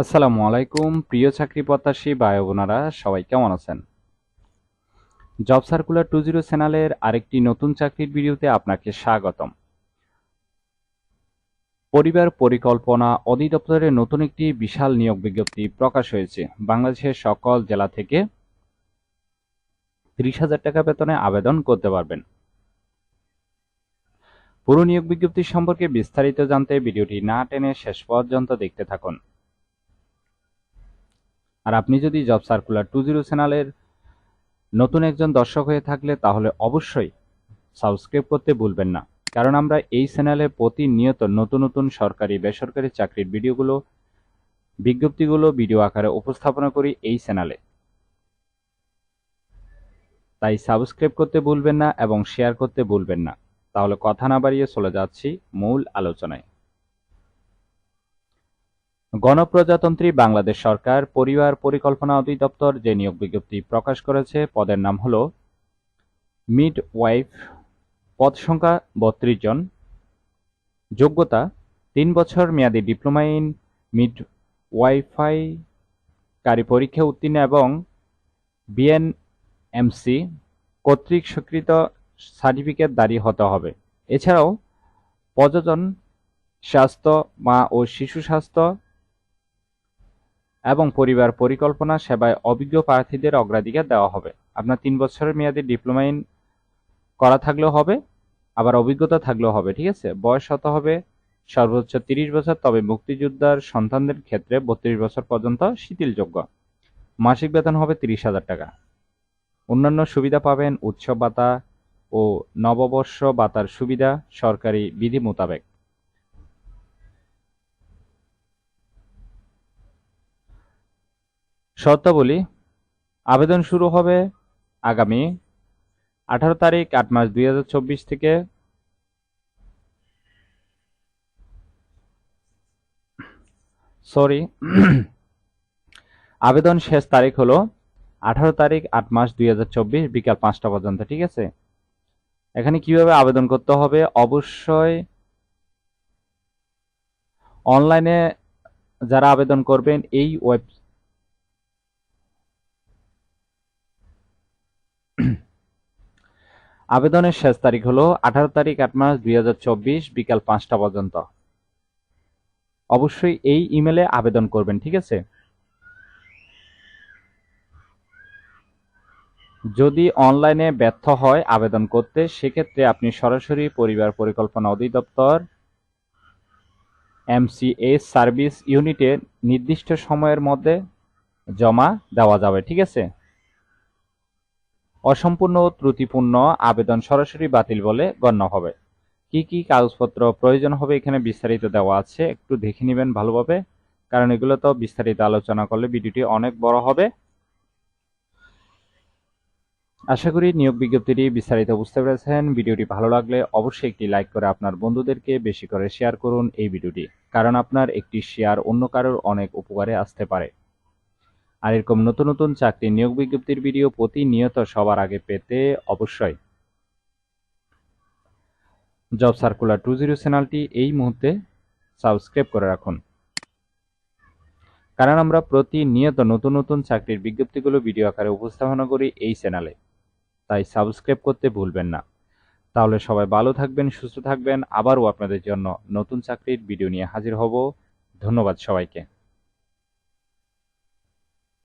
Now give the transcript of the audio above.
আসসালামু আলাইকুম, প্রিয় চাকরি প্রত্যাশী ভাই সবাই কেমন আছেন? জব সার্কুলার টু জিরো চ্যানেলের আরেকটি নতুন চাকরির ভিডিওতে আপনাকে স্বাগতম। পরিবার পরিকল্পনা অধিদপ্তরের নতুন একটি বিশাল নিয়োগ বিজ্ঞপ্তি প্রকাশ হয়েছে। বাংলাদেশের সকল জেলা থেকে ত্রিশ হাজার টাকা বেতনে আবেদন করতে পারবেন। পুরো নিয়োগ বিজ্ঞপ্তি সম্পর্কে বিস্তারিত জানতে ভিডিওটি না টেনে শেষ পর্যন্ত দেখতে থাকুন। আর আপনি যদি জব সার্কুলার টু জিরো চ্যানেলের নতুন একজন দর্শক হয়ে থাকলে তাহলে অবশ্যই সাবস্ক্রাইব করতে ভুলবেন না। কারণ আমরা এই চ্যানেলে প্রতিনিয়ত নতুন নতুন সরকারি, বেসরকারি চাকরির ভিডিওগুলো, বিজ্ঞপ্তিগুলো, ভিডিও আকারে উপস্থাপনা করি এই চ্যানেলে। তাই সাবস্ক্রাইব করতে ভুলবেন না এবং শেয়ার করতে ভুলবেন না। তাহলে কথা না বাড়িয়ে চলে যাচ্ছি মূল আলোচনায়। গণপ্রজাতন্ত্রী বাংলাদেশ সরকার, পরিবার পরিকল্পনা অধিদপ্তর যে নিয়োগ বিজ্ঞপ্তি প্রকাশ করেছে, পদের নাম হল মিড ওয়াইফ পদ সংখ্যা বত্রিশ জন, যোগ্যতা তিন বছর মেয়াদী diploma in midwifery পরীক্ষা উত্তীর্ণ এবং বিএনএমসি, কর্তৃক স্বীকৃত সার্টিফিকেট দাঁড়িয়ে হতে হবে। এছাড়াও প্রযোজন স্বাস্থ্য, মা ও শিশু স্বাস্থ্য এবং পরিবার পরিকল্পনা, সেবায় অভিজ্ঞ প্রার্থীদের অগ্রাধিকার দেওয়া হবে। আপনার তিন বছরের মেয়াদী ডিপ্লোমা ইন করা থাকলেও হবে, আবার অভিজ্ঞতা থাকলেও হবে, ঠিক আছে? বয়স হতে হবে, সর্বোচ্চ তিরিশ বছর, তবে মুক্তিযোদ্ধার সন্তানদের ক্ষেত্রে বত্রিশ বছর পর্যন্ত শিথিলযোগ্য। মাসিক বেতন হবে তিরিশ হাজার টাকা। অন্যান্য সুবিধা পাবেন উৎসব ভাতা ও নববর্ষ ভাতার সুবিধা, সরকারি বিধি মোতাবেক। শর্তাবলী, আবেদন শুরু হবে আগামী আঠারো তারিখ আট মাস দুই হাজার চব্বিশ থেকে। সরি আবেদন শেষ তারিখ হলো আঠারো তারিখ আট মাস দুই হাজার চব্বিশ বিকাল পাঁচটা পর্যন্ত, ঠিক আছে? এখানে কীভাবে আবেদন করতে হবে? অবশ্যই অনলাইনে যারা আবেদন করবেন, এই ওয়েব আবেদনের শেষ তারিখ হলো আঠারো তারিখ আট মাস দুই হাজার চব্বিশ বিকাল পাঁচটা পর্যন্ত। অবশ্যই এই ইমেলে আবেদন করবেন, ঠিক আছে? যদি অনলাইনে ব্যর্থ হয় আবেদন করতে, সেক্ষেত্রে আপনি সরাসরি পরিবার পরিকল্পনা অধিদপ্তর এমসিএস সার্ভিস ইউনিটে নির্দিষ্ট সময়ের মধ্যে জমা দেওয়া যাবে, ঠিক আছে? অসম্পূর্ণ ত্রুটিপূর্ণ আবেদন সরাসরি বাতিল বলে গণ্য হবে। কি কি কাগজপত্র প্রয়োজন হবে এখানে বিস্তারিত দেওয়া আছে, একটু দেখে নেবেন ভালোভাবে, কারণ এগুলো তো বিস্তারিত আলোচনা করলে ভিডিওটি অনেক বড় হবে। আশা করি নিয়োগ বিজ্ঞপ্তিটি বিস্তারিত বুঝতে পেরেছেন। ভিডিওটি ভালো লাগলে অবশ্যই একটি লাইক করে আপনার বন্ধুদেরকে বেশি করে শেয়ার করুন এই ভিডিওটি, কারণ আপনার একটি শেয়ার অন্য কারোর অনেক উপকারে আসতে পারে। আর এরকম নতুন নতুন চাকরি নিয়োগ বিজ্ঞপ্তির ভিডিও প্রতিনিয়ত সবার আগে পেতে অবশ্যই জব সার্কুলার টু জিরো চ্যানেলটি এই মুহূর্তে সাবস্ক্রাইব করে রাখুন। কারণ আমরা প্রতিনিয়ত নতুন নতুন চাকরির বিজ্ঞপ্তিগুলো ভিডিও আকারে উপস্থাপনা করি এই চ্যানেলে তাই সাবস্ক্রাইব করতে ভুলবেন না। তাহলে সবাই ভালো থাকবেন, সুস্থ থাকবেন। আবারও আপনাদের জন্য নতুন চাকরির ভিডিও নিয়ে হাজির হব। ধন্যবাদ সবাইকে।